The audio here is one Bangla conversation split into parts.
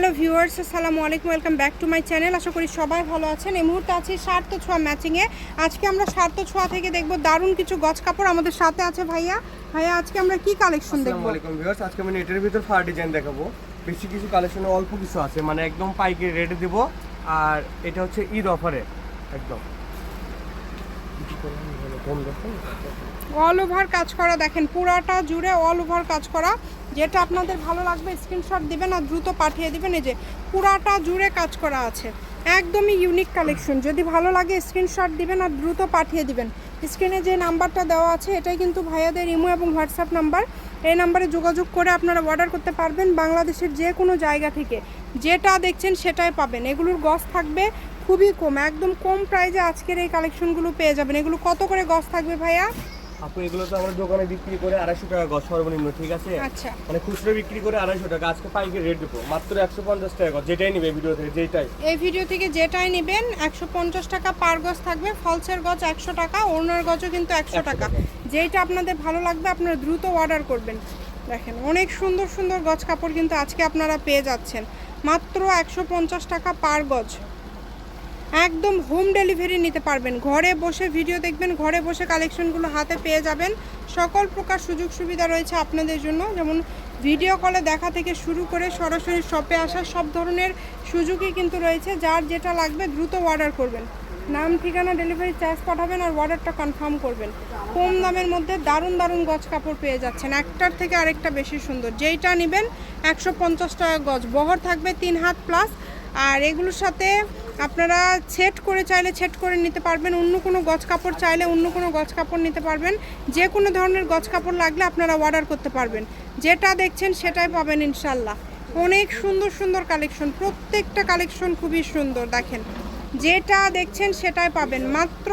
হ্যালো ভিউয়ার্স আসসালামু আলাইকুম welcome back to my channel. আশা করি সবাই ভালো আছেন। এই মুহূর্তে আছি সার্থ ছোঁয়া ম্যাচিংয়ে আজকে আমরা সার্থ ছোঁয়া থেকে দেখব দারুণ কিছু গজ কাপড় আমাদের সাথে আছে ভাইয়া। ভাইয়া আজকে আমরা কি কালেকশন দেখব? আসসালামু আলাইকুম ভিউয়ার্স আজকে আমি নেটের ভিতর ফার ডিজাইন দেখাবো। বেশি কিছু কালেকশনে অল্প কিছু আছে মানে একদম পাইকারি রেটে দেব। আর এটা হচ্ছে ঈদ অফারে একদম। দেখুন অল ওভার কাজ করা দেখেন পুরাটা জুড়ে অল ওভার কাজ করা। যেটা আপনাদের ভালো লাগবে স্ক্রিনশট দিবেন আর দ্রুত পাঠিয়ে দেবেন। এই যে পুরাটা জুড়ে কাজ করা আছে, একদমই ইউনিক কালেকশন যদি ভালো লাগে স্ক্রিনশট দিবেন আর দ্রুত পাঠিয়ে দিবেন। স্ক্রিনে যে নাম্বারটা দেওয়া আছে, এটাই কিন্তু ভাইয়াদের ইমো এবং হোয়াটসঅ্যাপ নাম্বার এই নাম্বারে যোগাযোগ করে আপনারা অর্ডার করতে পারবেন বাংলাদেশের যে কোনো জায়গা থেকে। যেটা দেখছেন সেটাই পাবেন। এগুলোর গজ থাকবে খুবই কম, একদম কম প্রাইজে আজকের এই কালেকশনগুলো পেয়ে যাবেন। এগুলো কত করে গস থাকবে ভাইয়া? আপু এগুলো তো আমরা দোকানে বিক্রি করে আড়াইশো টাকা গজ সর্বনিম্ন ঠিক আছে? আচ্ছা। মানে খুচরো বিক্রি করে আড়াইশো টাকা আজকে পাইকারি রেট দেবো। মাত্র একশো পঞ্চাশ টাকা গজ যেটাই নিবে ভিডিও থেকে যেটাই। এই ভিডিও থেকে যেটাই নেবেন একশো পঞ্চাশ টাকা পার গজ থাকবে ফলসের গজ একশো টাকা ওনার গজও কিন্তু একশো টাকা। টাকা। যেইটা আপনাদের ভালো লাগবে আপনারা দ্রুত অর্ডার করবেন। দেখেন অনেক সুন্দর সুন্দর গজ কাপড় কিন্তু আজকে আপনারা পেয়ে যাচ্ছেন। মাত্র একশো পঞ্চাশ টাকা পার গজ। একদম হোম ডেলিভারি নিতে পারবেন। ঘরে বসে ভিডিও দেখবেন, ঘরে বসে কালেকশনগুলো হাতে পেয়ে যাবেন। সকল প্রকার সুযোগ সুবিধা রয়েছে আপনাদের জন্য। যেমন ভিডিও কলে দেখা থেকে শুরু করে সরাসরি শপে আসা সব ধরনের সুযোগই কিন্তু রয়েছে। যার যেটা লাগবে দ্রুত অর্ডার করবেন। নাম, ঠিকানা ডেলিভারি চার্জ পাঠাবেন আর অর্ডারটা কনফার্ম করবেন। কম দামের মধ্যে দারুণ দারুণ গজ কাপড় পেয়ে যাচ্ছেন। একটার থেকে আরেকটা বেশি সুন্দর। যেইটা নেবেন একশো পঞ্চাশ টাকা গজ। বহর থাকবে তিন হাত প্লাস আর এগুলোর সাথে আপনারা সেট করে চাইলে সেট করে নিতে পারবেন, অন্য কোনো গজ কাপড় চাইলে অন্য কোনো গজ কাপড় নিতে পারবেন, যে কোনো ধরনের গজ কাপড় লাগলে আপনারা অর্ডার করতে পারবেন। যেটা দেখছেন সেটাই পাবেন ইনশাল্লাহ অনেক সুন্দর সুন্দর কালেকশন প্রত্যেকটা কালেকশন খুবই সুন্দর, দেখেন। যেটা দেখছেন সেটাই পাবেন। মাত্র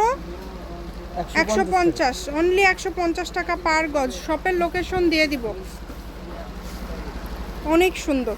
একশো পঞ্চাশ অনলি একশো পঞ্চাশ টাকা পার গজ। শপের লোকেশন দিয়ে দিব। অনেক সুন্দর।